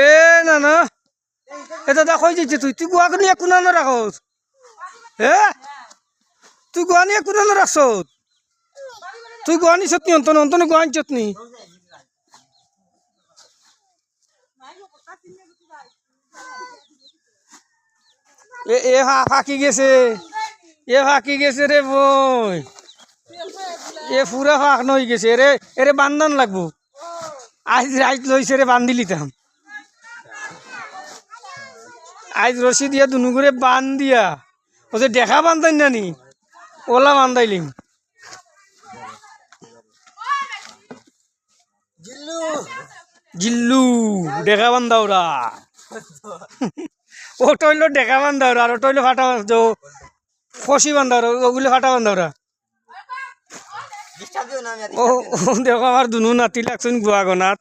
এ, না না। এটা দা কই যাচ্ছে তুই? তুই গোয়া নিয়ে কোনা না রাখস হে তুই গোয়া নিয়ে কোনা না রাখছ? তুই গোয়া নিছ নি? অন্তন অন্তন গোয়া নিছত নি? এ এ ফাঁকি গেছে। এ ফাঁকি গেছে রে বই। এ পুরা ফাঁক নই গেছে। রে এরে বান্ধান লাগবো। আজ রাইত লইছে রে বান্ধি লিতাম আজ রশি দিয়া দুনু করে বান দিয়া ও যে দেখা বান্ধাই না নি ওলা বান্ধাইলিম। জিল্লু। দেখা বান্ধাওরা ও টইল দেখা বান্ধাওরা আর ও টইল ফাটা যো খসি বান্ধাওরা ওগুলো ফাটা ডিস্টার্ব দিও না আমি আর ও ও দেখো আমার দুনু নাতি লাগছেন গুয়াগনাত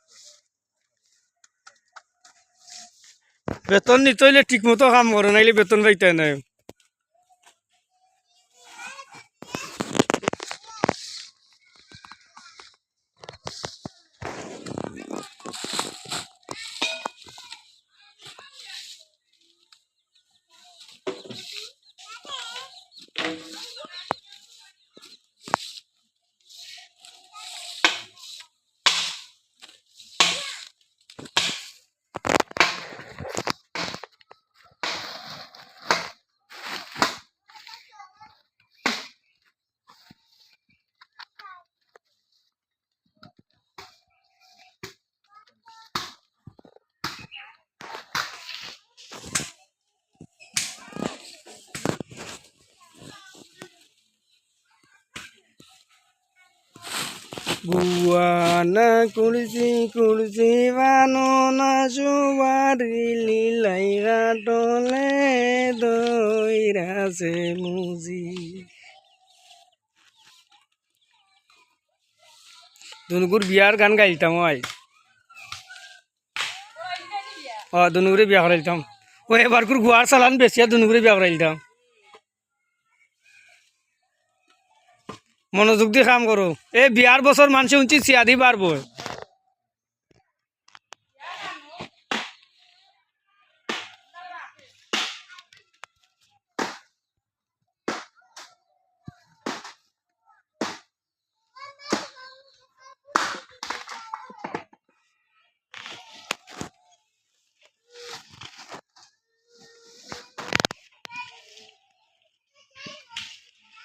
বেতন নিতে হইলে ঠিক মতো কাম করে নাইলে বেতন পাইতে নাই। গুয়ানা কুলসি কুলসি বাননা সুবারি লিলাই গাটলে দইরাছে মুজি। দুনুকুর বিয়ার গান গাইতাম আই। ও দুনুকুরে বিয়া করাইতাম ও এবার গুয়ার চালান বেশি দুনুকুরে বিয়া করাইতাম মনোযোগ দিয়ে কাম করো এই বিয়ার বছর মানুষে উঞ্চি চিয়াদি পারব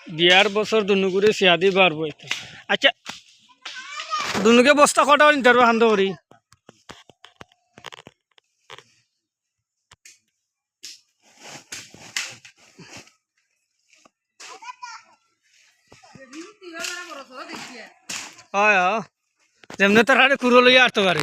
বিয়ার বছর চিয়াদি পারব এটা আচ্ছা দুনুকে বস্তা কটা নিতে পারব হান্দ করি হয় যেমনি তার হাড়ে কুড়ো লইয়া আসতে পারে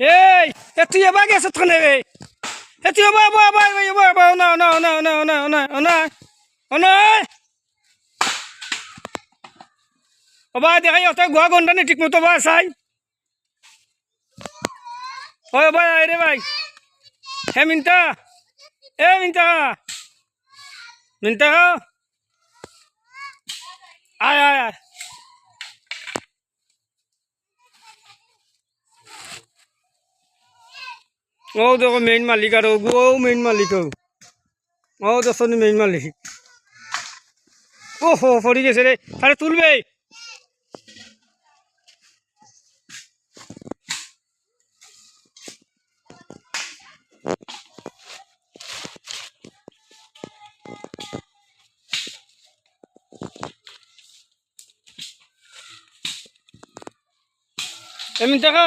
এই এ তুই এবার গেছে তো রে এ তুই এবার এবার এবার এবার এবার না না না না না না না না ও ভাই দেখাই ওটা গোয়া গন্ডা নি ঠিক মতো ভাই সাই ওই ভাই আয় রে ভাই হে মিন্টা এ মিন্টা মিন্টা আয় আয় আয় ও দেখো মেইন মালিক, আর ও মেইন মালিক, ও। দেখো মেইন মালিক। ও হো পড়ে গেছে রে। তাহলে তুলবে। এমনি দেখা।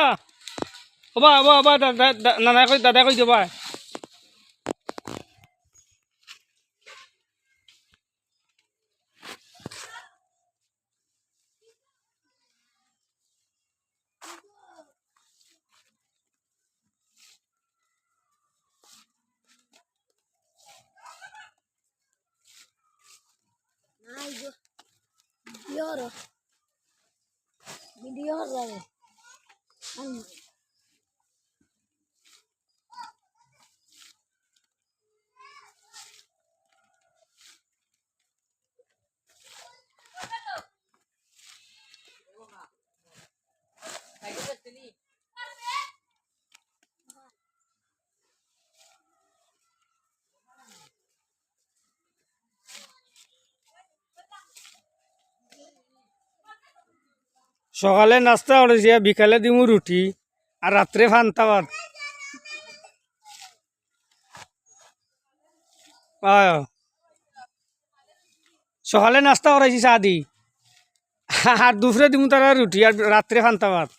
হবা হবা হবা নানা কই দাদা কই দিবা Ay, yo. Lloro. সকালে নাস্তা করেছি বিকালে দিমু রুটি আর রাত্রে ফান্তা ভাত। সকালে নাস্তা করাইছি চা দি। আর দুপুরে দিমু তারা রুটি আর রাত্রে ফান্তা ভাত।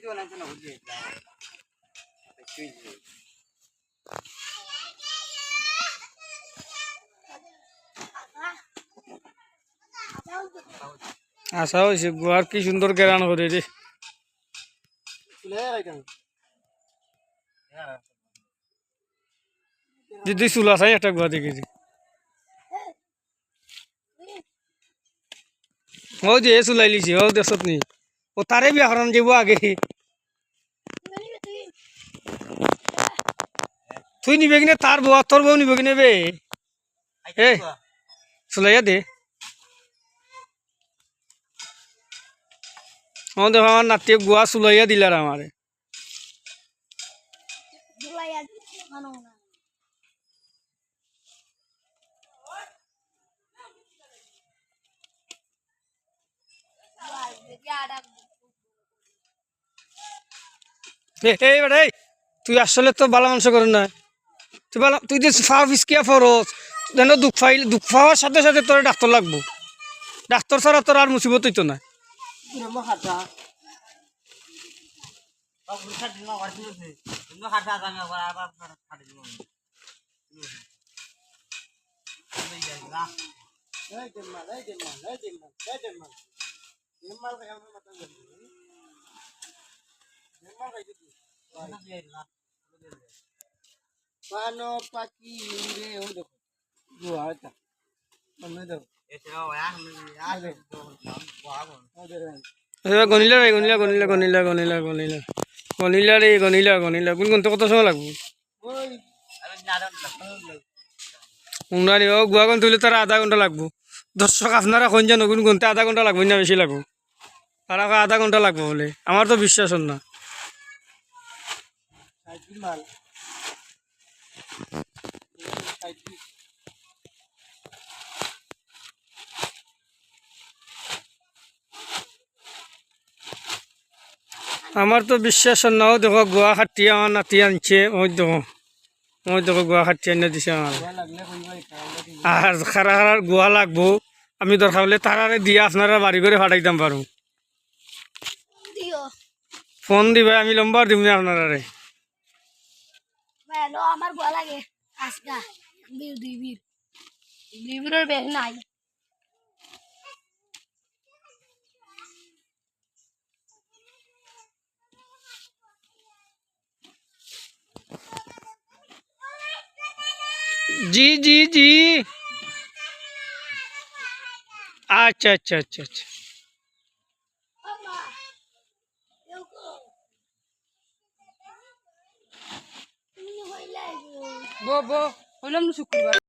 কিছু বানাইছে না বুঝলি কিছুই আশা হয়েছে গুয়ার কি সুন্দর গেরান করে রে যদি চুলা চাই একটা গুয়া দেখেছি ও যে এ চুলাই লিছি ও দেশত নি ও তারে বিয়াকরণ যাব আগে তুই নিবে কিনে তার বউ আর তোর বউ নিবে কিনে বে এ চুলাইয়া দে ও দেখো আমার নাতিয়ে গুয়া চুলাইয়া দিলার আমারে na? এ এই বেটা এই তুই আসলে তো ভালো মানুষ করে না তুই ভালো তুই যে ফাও ফিসকিয়া ফরস যেন দুঃখ পাইলে দুঃখ পাওয়ার সাথে সাথে তোর ডাক্তার লাগবো ডাক্তার ছাড়া তোর আর মুসিবত হইতো না Eh eh eh eh? Eh, coba ya, ya, ada. Gua apa? Ada. এবার গনিলা রে গনিলা গনিলা গনিলা গনিলা গনিলা গনিলা রে গনিলা গনিলা কোন কোনটা কত সময় লাগবো Woi, ada nyadar lah. উনারি ও গুয়া গন তুলে তার আধা ঘণ্টা লাগবো দর্শক আপনারা কোন জানো কোন গুনতে আধা ঘণ্টা লাগবে না বেশি লাগবো কয় আধা ঘণ্টা লাগবে বলে আমার তো বিশ্বাস Saiki. আমার তো বিশ্বাস নাও দেখো গোয়া খাটি নাতি আনছে। ওই দেখো ওই দেখো গোয়া খাটি আনিয়ে দিছে আমার আর খারা খারার গোয়া লাগবো। আমি দরকার হলে তারারে দিয়ে আপনারা বাড়ি করে ফাটাইতাম পারো। Dio. ফোন দিবে আমি লম্বা দিব না আপনারা Bueno, আমার ভয় লাগে আজকা বীর দুই বীর দুই বীরের বেশি নাই জি জি জি আচ্ছা আচ্ছা আচ্ছা আচ্ছা বো বো হইলাম শুক্রবার।